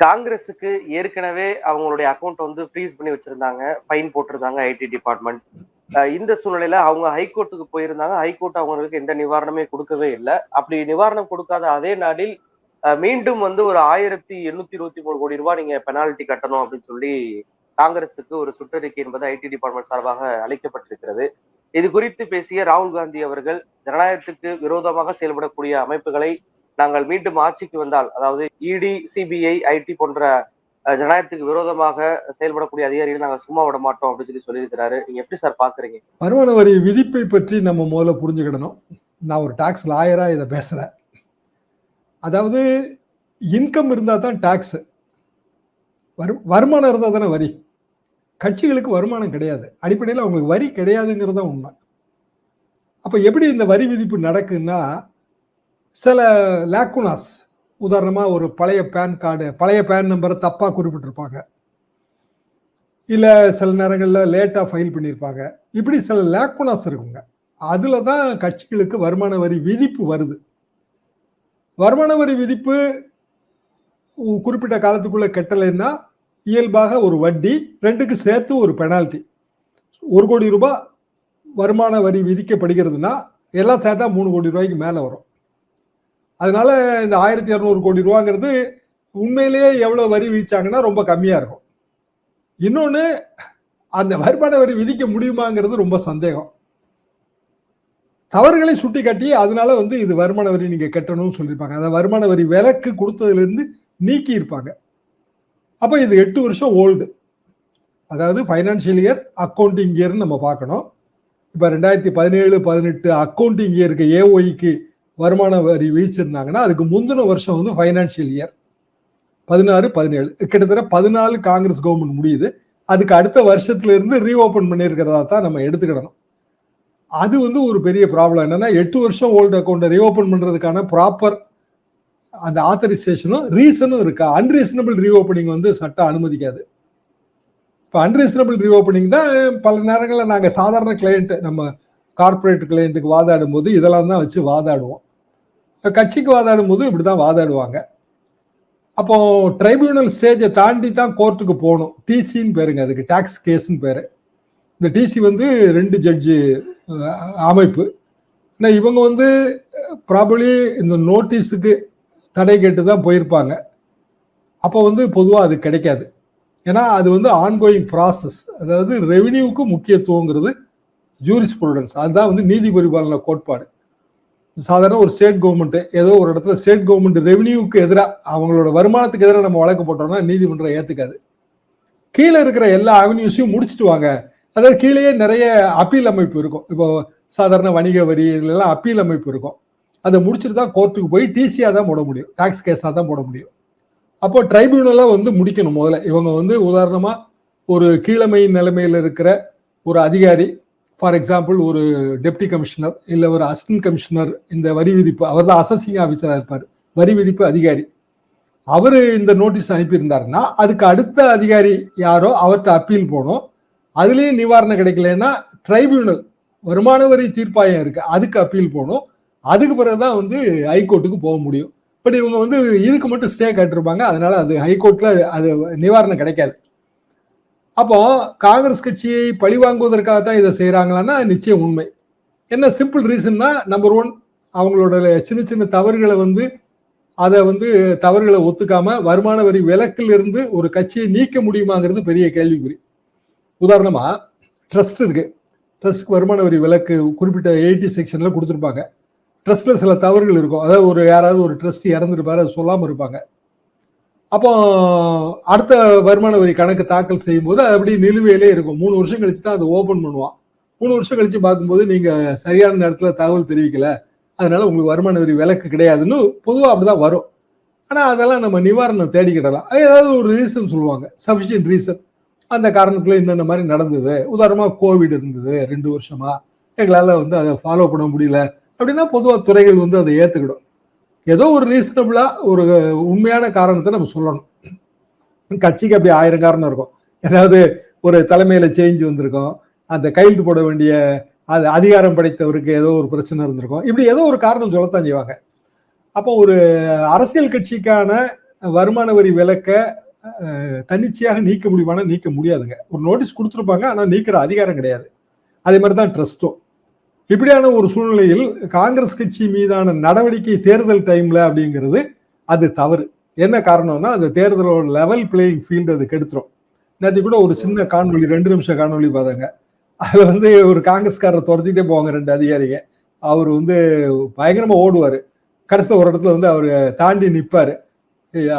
காங்கிரஸுக்கு ஏற்கனவே அவங்களுடைய அக்கௌண்ட் வந்து ஃப்ரீஸ் பண்ணி வச்சிருந்தாங்க. ஃபைன் போட்டிருந்தாங்க ஐடி டிபார்ட்மெண்ட் இந்த சூழ்நிலையில அவங்க ஹைகோர்ட்டுக்கு போயிருந்தாங்க. ஹைகோர்ட் அவங்களுக்கு எந்த நிவாரணமே கொடுக்கவே இல்லை. அப்படி நிவாரணம் கொடுக்காத அதே நாளில் அஹ், மீண்டும் வந்து ஒரு ஆயிரத்தி எண்ணூத்தி இருபத்தி மூணு கோடி ரூபாய் நீங்க பெனால்டி கட்டணும் அப்படின்னு சொல்லி காங்கிரஸுக்கு ஒரு சுற்றறிக்கை என்பது ஐடி டிபார்ட்மெண்ட் சார்பாக அளிக்கப்பட்டிருக்கிறது. இது குறித்து பேசிய ராகுல் காந்தி அவர்கள் ஜனநாயகத்துக்கு விரோதமாக செயல்படக்கூடிய அமைப்புகளை நாங்கள் மீண்டும் ஆட்சிக்கு வந்தால் அதாவது இடி சிபிஐ ஐடி போன்ற ஜனநாயகத்துக்கு விரோதமாக செயல்படக்கூடிய அதிகாரிகள் நாங்கள் சும்மா விட மாட்டோம் அப்படின்னு சொல்லி சொல்லியிருக்கிறாரு. நீங்க எப்படி சார் பாக்குறீங்க? வருமான வரி விதிப்பை பற்றி நம்ம முதல்ல புரிஞ்சுக்கிடணும். நான் ஒரு டாக்ஸ் லாயரா இதை பேசுறேன். அதாவது இன்கம் இருந்தால் தான் டாக்ஸ் வரு வருமானம் இருந்தால் தானே வரி. கட்சிகளுக்கு வருமானம் கிடையாது. அடிப்படையில் அவங்களுக்கு வரி கிடையாதுங்கிறது தான் உண்மை. அப்போ எப்படி இந்த வரி விதிப்பு நடக்குன்னா சில லேக்குனாஸ் உதாரணமாக ஒரு பழைய பேன் கார்டு பழைய பேன் நம்பரை தப்பாக குறிப்பிட்டிருப்பாங்க. இல்லை சில நேரங்களில் லேட்டாக ஃபைல் பண்ணியிருப்பாங்க. இப்படி சில லேக்குனாஸ் இருக்குங்க. அதில் தான் கட்சிகளுக்கு வருமான வரி விதிப்பு வருது. வருமான வரி விதிப்பு குறிப்பிட்ட காலத்துக்குள்ளே கட்டலைன்னா இயல்பாக ஒரு வட்டி ரெண்டுக்கு சேர்த்து ஒரு பெனால்ட்டி. ஒரு கோடி ரூபாய் வருமான வரி விதிக்கப்படுகிறதுனா எல்லாம் சேர்த்தா மூணு கோடி ரூபாய்க்கு மேலே வரும். அதனால இந்த ஆயிரத்தி இரநூறு கோடி ரூபாங்கிறது உண்மையிலேயே எவ்வளோ வரி விதிச்சாங்கன்னா ரொம்ப கம்மியாக இருக்கும். இன்னொன்று அந்த வருமான வரி விதிக்க முடியுமாங்கிறது ரொம்ப சந்தேகம். தவறுகளை சுட்டி காட்டி அதனால வந்து இது வருமான வரி நீங்கள் கட்டணும்னு சொல்லியிருப்பாங்க. அந்த வருமான வரி விலக்கு கொடுத்ததுலேருந்து நீக்கி இருப்பாங்க அப்போ இது எட்டு வருஷம் ஓல்டு. அதாவது ஃபைனான்சியல் இயர் அக்கௌண்டிங் இயர்னு நம்ம பார்க்கணும். இப்போ ரெண்டாயிரத்தி பதினேழு பதினெட்டு அக்கௌண்டிங் இயருக்கு ஏஒய்க்கு வருமான வரி வீழ்ச்சிருந்தாங்கன்னா அதுக்கு முந்தின வருஷம் வந்து ஃபைனான்சியல் இயர் பதினாறு பதினேழு. கிட்டத்தட்ட பதினாலு காங்கிரஸ் கவர்மெண்ட் முடியுது. அதுக்கு அடுத்த வருஷத்துல இருந்து ரீஓபன் பண்ணியிருக்கிறதா தான் நம்ம எடுத்துக்கிடணும். அது வந்து ஒரு பெரிய ப்ராப்ளம் என்னன்னா எட்டு வருஷம் ஓல்டு அக்கௌண்ட்டை ரீஓபன் பண்றதுக்கான ப்ராப்பர் அந்த ஆத்தரைசேஷனும் ரீசனும் இருக்கா? அன்ரீசனபிள் ரீஓப்பனிங் வந்து சட்டம் அனுமதிக்காது. இப்போ அன்ரீசனபிள் ரீஓப்பனிங் தான் பல நேரங்களில் நாங்கள் சாதாரண கிளையண்ட்டு நம்ம கார்ப்பரேட் கிளையண்ட்டுக்கு வாதாடும் போது இதெல்லாம் தான் வச்சு வாதாடுவோம். கட்சிக்கு வாதாடும் போது இப்படி தான் வாதாடுவாங்க. அப்போ ட்ரைபியூனல் ஸ்டேஜை தாண்டி தான் கோர்ட்டுக்கு போகணும். டிசின்னு பேருங்க அதுக்கு டேக்ஸ் கேஸ்ன்னு பேர். இந்த டிசி வந்து ரெண்டு ஜட்ஜு அமைப்பு. ஆனால் இவங்க வந்து ப்ராபலி இந்த நோட்டீஸுக்கு தடை கேட்டு தான் போயிருப்பாங்க. அப்போ வந்து பொதுவாக அது கிடைக்காது. ஏன்னா அது வந்து ஆன்கோயிங் ப்ராசஸ் அதாவது ரெவின்யூவுக்கு முக்கியத்துவங்கிறது ஜூரிஸ் ப்ரூடன்ஸ் அதுதான் வந்து நீதி பரிபாலன கோட்பாடு. சாதாரண ஒரு ஸ்டேட் கவர்மெண்ட் ஏதோ ஒரு இடத்துல ஸ்டேட் கவர்மெண்ட் ரெவன்யூக்கு எதிராக அவங்களோட வருமானத்துக்கு எதிராக நம்ம வழக்கு போட்டோம்னா நீதிமன்றம் ஏற்றுக்காது கீழே இருக்கிற எல்லா அவென்யூஸையும் முடிச்சுட்டு வாங்க. அதாவது கீழேயே நிறைய அப்பீல் அமைப்பு இருக்கும். இப்போ சாதாரண வணிக வரி இதுலலாம் அப்பீல் அமைப்பு இருக்கும். அதை முடிச்சுட்டு தான் கோர்ட்டுக்கு போய் டிசியாக தான் போட முடியும். டாக்ஸ் கேஸாக தான் போட முடியும். அப்போ ட்ரைபியூனலாக வந்து முடிக்கணும் முதல்ல. இவங்க வந்து உதாரணமாக ஒரு கீழமை நிலைமையில் இருக்கிற ஒரு அதிகாரி ஃபார் எக்ஸாம்பிள் ஒரு டெப்டி கமிஷனர் இல்லை ஒரு அசிஸ்டன்ட் கமிஷனர் இந்த வரி விதிப்பு அவர் தான் அசசிங் ஆஃபீஸராக இருப்பார். வரி விதிப்பு அதிகாரி. அவர் இந்த நோட்டீஸ் அனுப்பியிருந்தாருன்னா அதுக்கு அடுத்த அதிகாரி யாரோ அவர்கிட்ட அப்பீல் போகணும். அதுலேயும் நிவாரணம் கிடைக்கலன்னா ட்ரைபியூனல் வருமான வரி தீர்ப்பாயம் இருக்கு அதுக்கு அப்பீல் போகணும். அதுக்கு பிறகுதான் வந்து ஹைகோர்ட்டுக்கு போக முடியும். பட் இவங்க வந்து இதுக்கு மட்டும் ஸ்டே கட்டிருப்பாங்க. அதனால அது ஹைகோர்ட்ல அது நிவாரணம் கிடைக்காது. அப்போ காங்கிரஸ் கட்சியை பழிவாங்குவதற்காக தான் இதை செய்கிறாங்களான்னா நிச்சயம் உண்மை. என்ன சிம்பிள் ரீசன்னா நம்பர் ஒன் அவங்களோட சின்ன சின்ன தவறுகளை வந்து அதை வந்து தவறுகளை ஒத்துக்காம வருமான வரி விலக்கில் இருந்து ஒரு கட்சியை நீக்க முடியுமாங்கிறது பெரிய கேள்விக்குறி. உதாரணமா ட்ரஸ்ட் இருக்கு. ட்ரஸ்ட் வருமான வரி விலக்கு குறிப்பிட்ட எயிட்டி செக்ஷன்ல கொடுத்துருப்பாங்க. ட்ரஸ்ட்ல சில தவறுகள் இருக்கும். அதாவது ஒரு யாராவது ஒரு ட்ரஸ்ட் இறந்துருப்பாரு அது சொல்லாமல் இருப்பாங்க. அப்போ அடுத்த வருமான வரி கணக்கு தாக்கல் செய்யும் போது அது அப்படி நிலுவையிலே இருக்கும். மூணு வருஷம் கழிச்சு தான் அதை ஓபன் பண்ணுவான். மூணு வருஷம் கழிச்சு பார்க்கும்போது நீங்க சரியான நேரத்தில் தகவல் தெரிவிக்கல. அதனால உங்களுக்கு வருமான வரி விலக்கு கிடையாதுன்னு பொதுவாக அப்படிதான் வரும். ஆனால் அதெல்லாம் நம்ம நிவாரணம் தேடிக்கிடலாம் ஏதாவது ஒரு ரீசன் சொல்லுவாங்க. சஃபிஷியன்ட் ரீசன் அந்த காரணத்தில் என்னென்ன மாதிரி நடந்தது? உதாரணமாக கோவிட் இருந்தது ரெண்டு வருஷமா. எங்களால் வந்து அதை ஃபாலோ பண்ண முடியல. அப்படின்னா பொதுவாக துறைகள் வந்து அதை ஏற்றுக்கிடும் ஏதோ ஒரு ரீசனபிளாக ஒரு உண்மையான காரணத்தை நம்ம சொல்லணும். கட்சிக்கு அப்படி ஆயிரம் காரணம் இருக்கும். ஏதாவது ஒரு தலைமையில் சேஞ்ச் வந்திருக்கும். அந்த கையெழுத்து போட வேண்டிய அது அதிகாரம் படைத்தவருக்கு ஏதோ ஒரு பிரச்சனை இருந்திருக்கும். இப்படி ஏதோ ஒரு காரணம் சொல்லத்தான் செய்வாங்க. அப்போ ஒரு அரசியல் கட்சிக்கான வருமான வரி விலக்க தன்னிச்சையாக நீக்க முடியுமானா நீக்க முடியாதுங்க. ஒரு நோட்டீஸ் கொடுத்துருப்பாங்க ஆனால் நீக்கிற அதிகாரம் கிடையாது. அதே மாதிரி தான் ட்ரஸ்ட்டும் இப்படியான ஒரு சூழ்நிலையில் காங்கிரஸ் கட்சி மீதான நடவடிக்கை தேர்தல் டைம்ல அப்படிங்கிறது அது தவறு. என்ன காரணம்னா அந்த தேர்தலோட லெவல் பிளேயிங் ஃபீல்டு அது கெடுத்துரும் நேற்று கூட ஒரு சின்ன காணொலி ரெண்டு நிமிஷம் காணொலி பார்த்தாங்க அதுல வந்து ஒரு காங்கிரஸ்காரரை துரத்திட்டே போவாங்க ரெண்டு அதிகாரிங்க. அவர் வந்து பயங்கரமா ஓடுவார். கடைசியில் ஒரு இடத்துல வந்து அவர் தாண்டி நிற்பாரு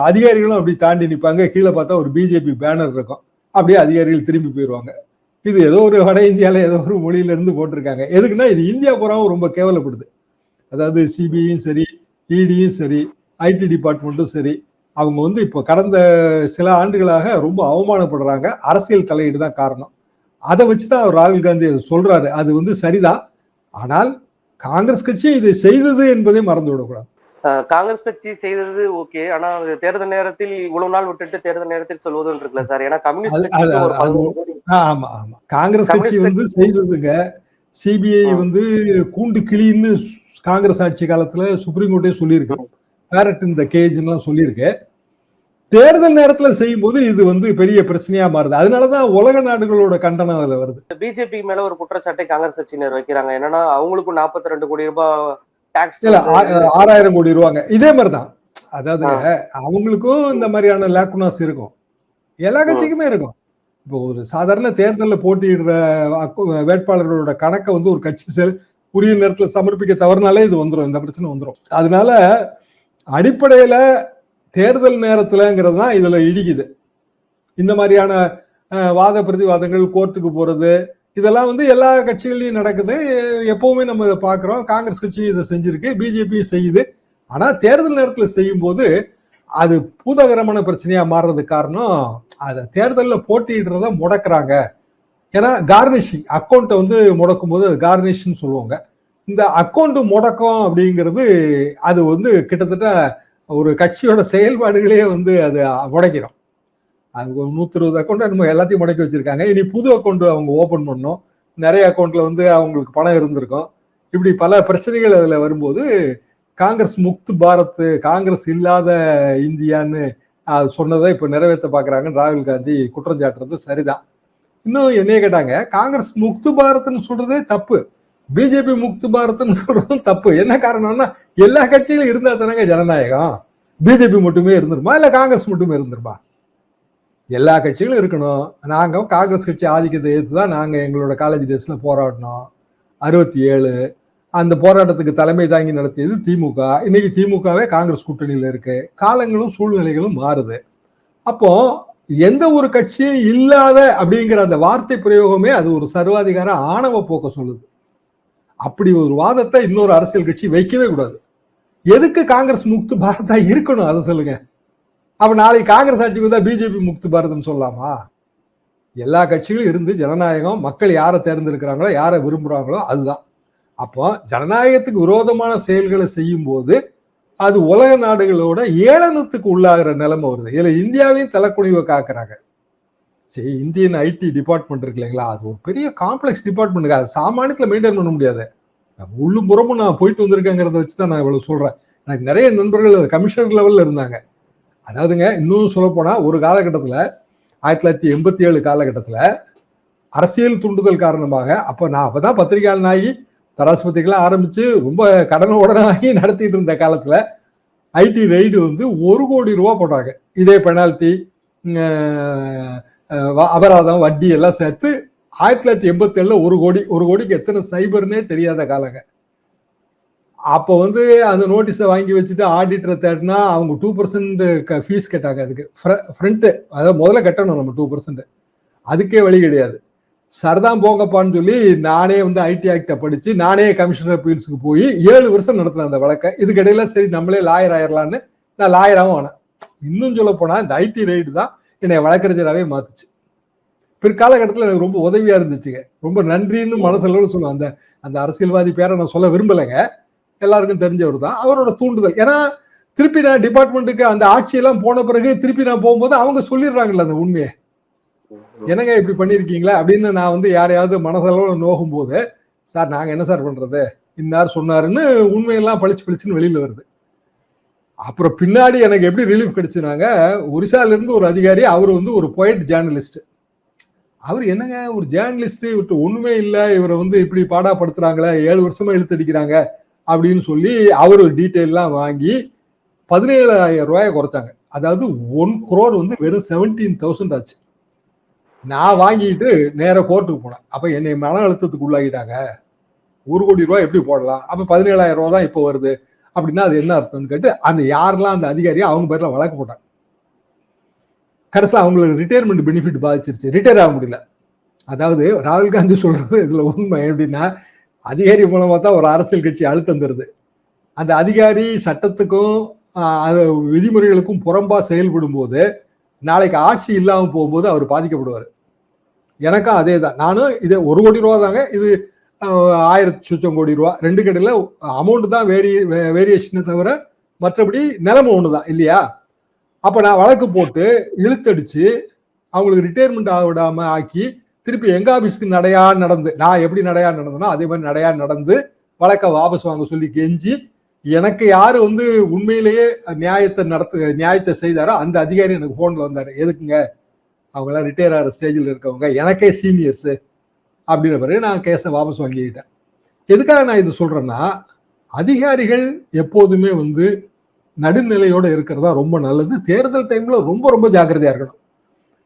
அதிகாரிகளும் அப்படி தாண்டி நிற்பாங்க கீழே பார்த்தா ஒரு பிஜேபி பேனர் இருக்கும். அப்படியே அதிகாரிகள் திரும்பி போயிடுவாங்க இது ஏதோ ஒரு வட இந்தியால ஏதோ ஒரு மொழியில இருந்து போட்டிருக்காங்க. எதுக்குன்னா இது இந்தியா பூராவும் ரொம்ப கேவலப்படுது. அதாவது சிபிஐயும் சரி இடியும் சரி ஐடி டிபார்ட்மெண்ட்டும் சரி அவங்க வந்து இப்போ கடந்த சில ஆண்டுகளாக ரொம்ப அவமானப்படுறாங்க. அரசியல் தலையீடு தான் காரணம். அதை வச்சுதான் அவர் ராகுல் காந்தி அதை சொல்றாரு. அது வந்து சரிதான். ஆனால் காங்கிரஸ் கட்சி இதை செய்தது என்பதை மறந்து விடக்கூடாது. காங்கிரஸ் கட்சி செய்தது ஓகே. ஆனா தேர்தல் நேரத்தில் இவ்வளவு நாள் விட்டுட்டு தேர்தல் நேரத்தில் சொல்வதும் இருக்குல்ல சார். ஏன்னா கம்யூனிஸ்ட் ஆமா ஆமா. காங்கிரஸ் கட்சி வந்து செய்ததுங்க. சிபிஐ. வந்து கூண்டு கிளின்னு காங்கிரஸ் ஆட்சி காலத்துல சுப்ரீம் கோர்ட்டே சொல்லியிருக்கு. பேரட் இந்த கேஜ்லாம் சொல்லியிருக்கு. தேர்தல் நேரத்துல செய்யும் போது இது வந்து பெரிய பிரச்சனையா மாறுது. அதனாலதான் உலக நாடுகளோட கண்டனம் அதுல வருது. பிஜேபி மேல ஒரு குற்றச்சாட்டை காங்கிரஸ் கட்சியினர் வைக்கிறாங்க. என்னன்னா அவங்களுக்கும் 42 ரெண்டு கோடி ரூபாய் டாக்ஸ் இல்ல ஆறாயிரம் கோடி ரூபாங்க. இதே மாதிரிதான். அதாவது அவங்களுக்கும் இந்த மாதிரியான லேக்குனாஸ் இருக்கும். எல்லா கட்சிக்குமே இருக்கும். இப்போ ஒரு சாதாரண தேர்தலில் போட்டியிடுற வேட்பாளர்களோட கணக்கை வந்து ஒரு கட்சி செல் உரிய நேரத்தில் சமர்ப்பிக்க தவறுனாலே இது வந்துடும் இந்த பிரச்சனை வந்துடும் அதனால அடிப்படையில் தேர்தல் நேரத்தில்ங்கிறது தான் இதில் இடிக்குது. இந்த மாதிரியான வாத பிரதிவாதங்கள் கோர்ட்டுக்கு போகிறது இதெல்லாம் வந்து எல்லா கட்சிகள்லையும் நடக்குது. எப்பவுமே நம்ம இதை பார்க்குறோம் காங்கிரஸ் கட்சி இதை செஞ்சிருக்கு பிஜேபி செய்யுது. ஆனால் தேர்தல் நேரத்தில் செய்யும்போது அது பூதகரமான பிரச்சனையாக மாறுறதுக்கு காரணம் அதை தேர்தலில் போட்டியிடுறத முடக்கிறாங்க. ஏன்னா கார்னிஷிங் அக்கௌண்ட்டை வந்து முடக்கும் போது அது கார்னிஷ்னு சொல்லுவாங்க. இந்த அக்கௌண்ட் முடக்கம் அப்படிங்கிறது அது வந்து கிட்டத்தட்ட ஒரு கட்சியோட செயல்பாடுகளே வந்து அது முடக்கிடும். அது ஒரு நூற்றி இருபது அக்கௌண்ட் நம்ம எல்லாத்தையும் முடக்கி வச்சிருக்காங்க. இனி புது அக்கௌண்ட் அவங்க ஓப்பன் பண்ணணும். நிறைய அக்கௌண்ட்டில் வந்து அவங்களுக்கு பணம் இருந்திருக்கும். இப்படி பல பிரச்சனைகள் அதில் வரும்போது காங்கிரஸ் முக்து பாரத் காங்கிரஸ் இல்லாத இந்தியான்னு அது சொன்னதை இப்போ நிறைவேற்ற பார்க்குறாங்கன்னு ராகுல் காந்தி குற்றம் சாட்டுறது சரிதான். இன்னும் என்னைய கேட்டாங்க காங்கிரஸ் முக்து பாரத்னு சொல்றதே தப்பு. பிஜேபி முக்து பாரத்னு சொல்றதும் தப்பு. என்ன காரணம்னா எல்லா கட்சிகளும் இருந்தா தானேங்க ஜனநாயகம். பிஜேபி மட்டுமே இருந்துருமா இல்லை காங்கிரஸ் மட்டுமே இருந்துருமா எல்லா கட்சிகளும் இருக்கணும். நாங்கள் காங்கிரஸ் கட்சி ஆதிக்கத்தை ஏற்று தான் நாங்கள் எங்களோட காலேஜ் டேஸில் போராடினோம். அறுபத்தி ஏழு அந்த போராட்டத்துக்கு தலைமை தாங்கி நடத்தியது திமுக. இன்னைக்கு திமுகவே காங்கிரஸ் கூட்டணியில் இருக்கு. காலங்களும் சூழ்நிலைகளும் மாறுது. அப்போ எந்த ஒரு கட்சியும் இல்லாத அப்படிங்கிற அந்த வார்த்தை பிரயோகமே அது ஒரு சர்வாதிகார ஆணவ போக்க சொல்லுது. அப்படி ஒரு வாதத்தை இன்னொரு அரசியல் கட்சி வைக்கவே கூடாது. எதுக்கு காங்கிரஸ் முக்து பாரதா இருக்கணும்? அதை சொல்லுங்க. அப்ப நாளைக்கு காங்கிரஸ் ஆட்சிக்கு வந்தா பிஜேபி முக்து பாரதம் சொல்லலாமா? எல்லா கட்சிகளும் இருந்து ஜனநாயகம் மக்கள் யாரை தேர்ந்தெடுக்கிறாங்களோ யாரை விரும்புறாங்களோ அதுதான். அப்போ ஜனநாயகத்துக்கு விரோதமான செயல்களை செய்யும் போது அது உலக நாடுகளோட ஏளனத்துக்கு உள்ளாகிற நிலைமை வருது. இதில் இந்தியாவையும் தலைக்குனிவை காக்குறாங்க. சரி இந்தியன் ஐடி டிபார்ட்மெண்ட் இருக்கு இல்லைங்களா? அது ஒரு பெரிய காம்ப்ளெக்ஸ் டிபார்ட்மெண்ட் அது சாமானியத்தில் மெயின்டைன் பண்ண முடியாது. உள்ளும் புறமும் நான் போயிட்டு வந்திருக்கேங்கிறத வச்சு தான் நான் இவ்வளோ சொல்கிறேன் எனக்கு நிறைய நண்பர்கள் கமிஷனர் லெவலில் இருந்தாங்க. அதாவதுங்க இன்னும் சொல்லப்போனால் ஒரு காலகட்டத்தில் ஆயிரத்தி தொள்ளாயிரத்தி எண்பத்தி ஏழு காலகட்டத்தில் அரசியல் தூண்டுதல் காரணமாக அப்போ நான் அப்போ தான் ஆகி தராசு ஆரம்பித்து ரொம்ப கடன உடனாகி நடத்திட்டு இருந்த காலத்தில் ஐடி ரைடு வந்து ஒரு கோடி ரூபா போடுறாங்க இதே பெனால்டி அபராதம் வட்டி எல்லாம் சேர்த்து ஆயிரத்தி தொள்ளாயிரத்தி எண்பத்தேழில் ஒரு கோடி ஒரு கோடிக்கு எத்தனை சைபர்னே தெரியாத காலங்க. அப்போ வந்து அந்த நோட்டீஸை வாங்கி வச்சுட்டு ஆடிட்டரை தேடினா அவங்க டூ பர்சன்ட் ஃபீஸ் கேட்டாங்க அதுக்கு. ஃப்ரண்ட்டு அதாவது முதல்ல கட்டணும் நம்ம டூ பர்சன்ட் அதுக்கே வழி கிடையாது. சரதான் போங்கப்பான்னு சொல்லி நானே வந்து ஐடி ஆக்டை படிச்சு நானே கமிஷனர் அப்பீல்ஸுக்கு போய் ஏழு வருஷம் நடத்தினேன் அந்த வழக்கை. இதுக்கிடையில சரி நம்மளே லாயர் ஆயிடலான்னு நான் லாயராகவும் ஆனேன். இன்னும் சொல்ல போனா இந்த ஐடி ரைடு தான் என்னை வழக்கறிஞராகவே மாத்துச்சு. பிற்காலகட்டத்தில் எனக்கு ரொம்ப உதவியா இருந்துச்சுங்க. ரொம்ப நன்றின்னு மனசளவு சொல்லுவேன். அந்த அந்த அரசியல்வாதி பேரை நான் சொல்ல விரும்பலைங்க. எல்லாருக்கும் தெரிஞ்சவர் தான். அவரோட தூண்டுதல். ஏன்னா திருப்பி நான் டிபார்ட்மெண்ட்டுக்கு அந்த ஆட்சியெல்லாம் போன பிறகு திருப்பி நான் போகும்போது அவங்க சொல்லிடுறாங்கல்ல அந்த உண்மையை. என்னங்க இப்படி பண்ணியிருக்கீங்களா அப்படின்னு நான் வந்து யாரையாவது மனசளவில் நோகும் போது சார் நாங்க என்ன சார் பண்றது? இன்னார் சொன்னாருன்னு உண்மையெல்லாம் பளிச்சு பளிச்சுன்னு வெளியில வருது. அப்புறம் பின்னாடி எனக்கு எப்படி ரிலீஃப் கிடைச்சுனாங்க ஒரிசால இருந்து ஒரு அதிகாரி அவர் வந்து ஒரு பொயட் ஜேர்னலிஸ்ட் அவர் என்னங்க ஒரு ஜேர்னலிஸ்ட் இவர்கிட்ட ஒன்றுமே இல்லை இவரை வந்து இப்படி பாடாப்படுத்துறாங்களே ஏழு வருஷமா இழுத்தடிக்கிறாங்க அப்படின்னு சொல்லி அவர் ஒரு டீட்டெயிலாம் வாங்கி பதினேழாயிரம் ரூபாயை குறைச்சாங்க. அதாவது ஒன் குரோர் வந்து வெறும் செவன்டீன் தௌசண்ட் ஆச்சு. நான் வாங்கிட்டு நேராக கோர்ட்டுக்கு போனேன். அப்போ என்னை மன அழுத்தத்துக்கு உள்ளாகிட்டாங்க ஒரு கோடி ரூபாய் எப்படி போடலாம்? அப்போ பதினேழாயிரம் ரூபா தான் இப்போ வருது. அப்படின்னா அது என்ன அர்த்தம்னு கேட்டு அந்த யாரெல்லாம் அந்த அதிகாரியை அவங்க பேரில் வழக்கு போட்டாங்க. கடைசியில் அவங்களுக்கு ரிட்டையர்மெண்ட் பெனிஃபிட் பாதிச்சிருச்சு. ரிட்டையர் ஆக முடியல. அதாவது ராகுல் காந்தி சொல்றது இதில் உண்மை எப்படின்னா அதிகாரி மூலமாக தான் ஒரு அரசியல் கட்சி அழுத்தம் தருது. அந்த அதிகாரி சட்டத்துக்கும் அது விதிமுறைகளுக்கும் புறம்பா செயல்படும் போது நாளைக்கு ஆட்சி இல்லாமல் போகும்போது அவர் பாதிக்கப்படுவார். எனக்கும் அதே தான் நானும் இது ஒரு கோடி ரூபா தாங்க. இது ஆயிரத்தி சுச்சம் கோடி ரூபா. ரெண்டு கடையில் அமௌண்ட் தான் வேரி வேரியேஷனை தவிர மற்றபடி நிலமை ஒன்று தான் இல்லையா? அப்போ நான் வழக்கு போட்டு இழுத்தடிச்சு அவங்களுக்கு ரிட்டையர்மெண்ட் ஆக ஆக்கி திருப்பி எங்கள் ஆபீஸ்க்கு நடையா நடந்து நான் எப்படி நடையா நடந்தனோ அதே மாதிரி நடையா நடந்து வழக்கை வாபஸ் வாங்க சொல்லி கெஞ்சி எனக்கு யார் வந்து உண்மையிலேயே நியாயத்தை நடத்து நியாயத்தை செய்தாரோ அந்த அதிகாரி எனக்கு ஃபோனில் வந்தார். எதுக்குங்க? அவங்களாம் ரிட்டையர் ஆகிற ஸ்டேஜில் இருக்கவங்க. எனக்கே சீனியர்ஸ் அப்படின்ற பிறகு நான் கேஸை வாபஸ் வாங்கிக்கிட்டேன். எதுக்காக நான் இது சொல்கிறேன்னா அதிகாரிகள் எப்போதுமே வந்து நடுநிலையோடு இருக்கிறதா ரொம்ப நல்லது. தேர்தல் டைமில் ரொம்ப ரொம்ப ஜாக்கிரதையாக இருக்கணும்.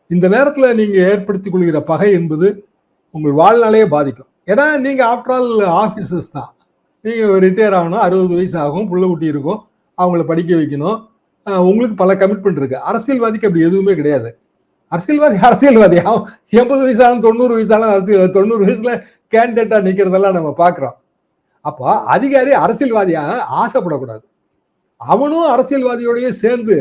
இந்த நேரத்தில் நீங்கள் ஏற்படுத்திக் கொள்கிற பகை என்பது உங்கள் வாழ்நாளையே பாதிக்கும். ஏன்னா நீங்கள் ஆஃப்டர் ஆல் ஆஃபீஸர்ஸ் தான். நீங்கள் ரிட்டையர் ஆகணும் அறுபது வயசு ஆகும் புள்ள குட்டி இருக்கும் அவங்கள படிக்க வைக்கணும். உங்களுக்கு பல கமிட்மெண்ட் இருக்கு. அரசியல்வாதிக்கு அப்படி எதுவுமே கிடையாது. அரசியல்வாதி அரசியல்வாதி. எண்பது வயசாலும் தொண்ணூறு வயசாலும் அரசியல் தொண்ணூறு வயசுல கேண்டிடேட்டா நிக்கிறதெல்லாம் நம்ம பாக்குறோம் அப்போ அதிகாரி அரசியல்வாதியாக ஆசைப்படக்கூடாது. அவனும் அரசியல்வாதியோடயே சேர்ந்து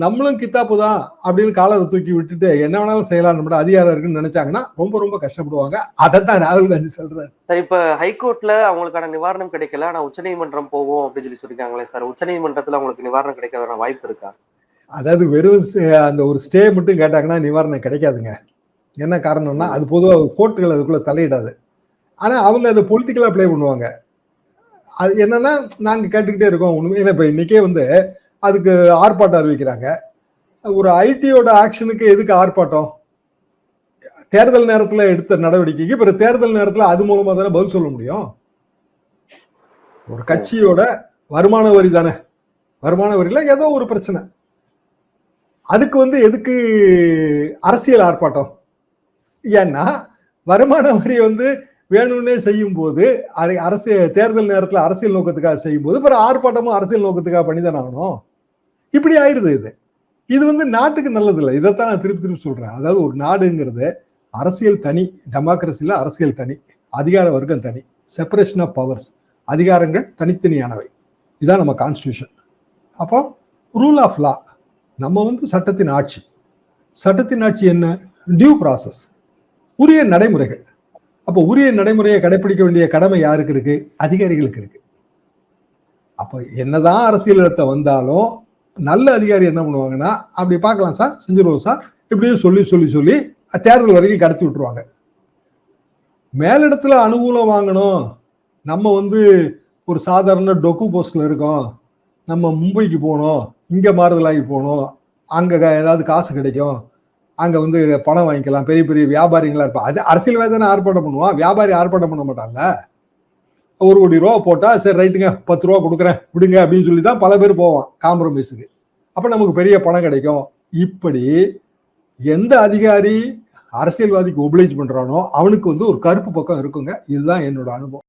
நம்மளும் கித்தாப்பு தான் அப்படின்னு காலத்தை தூக்கி விட்டுட்டு என்ன வேணாலும் செய்யலாம் நம்ம அதிகாரம் இருக்குன்னு நினைச்சாங்கன்னா ரொம்ப ரொம்ப கஷ்டப்படுவாங்க. அதைத்தான் ராகுல் காந்தி சொல்றாரு. சார் இப்ப ஹைகோர்ட்ல அவங்களுக்கான நிவாரணம் கிடைக்கல. ஆனா உச்சநீதிமன்றம் போவோம் அப்படின்னு சொல்லி சொல்லிருக்காங்களே சார். உச்சநீதிமன்றத்துல அவங்களுக்கு நிவாரணம் கிடைக்க வர வாய்ப்பு இருக்கா? அதாவது வெறும் அந்த ஒரு ஸ்டே மட்டும் கேட்டாங்கன்னா நிவாரணம் கிடைக்காதுங்க. என்ன காரணம்னா அது பொதுவாக கோர்ட்டுகள் அதுக்குள்ள தலையிடாது. ஆனா அவங்க அதை பொலிட்டிக்கலா ப்ளே பண்ணுவாங்க. அது என்னன்னா நாங்க கேட்டுக்கிட்டே இருக்கோம். உண்மையில இப்ப இன்னைக்கே வந்து அதுக்கு ஆர்ப்பாட்டம் அறிவிக்கிறாங்க. ஒரு ஐடியோட ஆக்ஷனுக்கு எதுக்கு ஆர்ப்பாட்டம்? தேர்தல் நேரத்தில் எடுத்த நடவடிக்கைக்கு பிறகு தேர்தல் நேரத்தில் அது மூலமாக தானே பதில் சொல்ல முடியும்? ஒரு கட்சியோட வருமான வரி தானே? வருமான வரியில் ஏதோ ஒரு பிரச்சனை. அதுக்கு வந்து எதுக்கு அரசியல் ஆர்ப்பாட்டம்? ஏன்னா வருமான வரி வந்து வேணும்னே செய்யும் போது அரசியல் தேர்தல் நேரத்தில் அரசியல் நோக்கத்துக்காக செய்யும் போது அப்புறம் ஆர்ப்பாட்டமும் அரசியல் நோக்கத்துக்காக பண்ணி தானே ஆகணும். இப்படி ஆயிடுது இது. இது வந்து நாட்டுக்கு நல்லதில்லை. இதைத்தான் நான் திருப்பி திருப்பி சொல்கிறேன் அதாவது ஒரு நாடுங்கிறது அரசியல் தனி டெமோக்ரஸியில் அரசியல் தனி அதிகார வர்க்கம் தனி செப்பரேஷன் ஆஃப் பவர்ஸ் அதிகாரங்கள் தனித்தனியானவை. இதான் நம்ம கான்ஸ்டியூஷன் அப்போ ரூல் ஆஃப் லா நம்ம வந்து சட்டத்தின் ஆட்சி. சட்டத்தின் ஆட்சி என்ன? டியூ ப்ராசஸ் உரிய நடைமுறைகள். அப்போ உரிய நடைமுறையை கடைபிடிக்க வேண்டிய கடமை யாருக்கு இருக்கு? அதிகாரிகளுக்கு இருக்கு. அப்போ என்னதான் அரசியல் இடத்த வந்தாலும் நல்ல அதிகாரி என்ன பண்ணுவாங்கன்னா அப்படி பார்க்கலாம் சார் செஞ்சிருவோம் சார். இப்படியே சொல்லி சொல்லி சொல்லி தேர்தல் வரைக்கும் கடத்தி விட்டுருவாங்க. மேலிடத்துல அனுகூலம் வாங்கணும். நம்ம வந்து ஒரு சாதாரண டொக்கு போஸ்ட்ல இருக்கோம். நம்ம மும்பைக்கு போகணும். இங்கே மாறுதலாகி போகணும். அங்கே ஏதாவது காசு கிடைக்கும். அங்கே வந்து பணம் வாங்கிக்கலாம். பெரிய பெரிய வியாபாரிகளா இருப்பா அது அரசியல்வாதி தானே ஆர்ப்பாட்டம் பண்ணுவான். வியாபாரி ஆர்ப்பாட்டம் பண்ண மாட்டான்ல. ஒரு கோடி ரூபா போட்டால் சரி ரைட்டுங்க பத்து ரூபா கொடுக்குறேன் விடுங்க அப்படின்னு சொல்லி தான் பல பேர் போவான் காம்ப்ரமைஸுக்கு அப்போ நமக்கு பெரிய பணம் கிடைக்கும். இப்படி எந்த அதிகாரி அரசியல்வாதிக்கு ஒபிளைஜ் பண்ணுறானோ அவனுக்கு வந்து ஒரு கருப்பு பக்கம் இருக்குங்க. இதுதான் என்னோட அனுபவம்.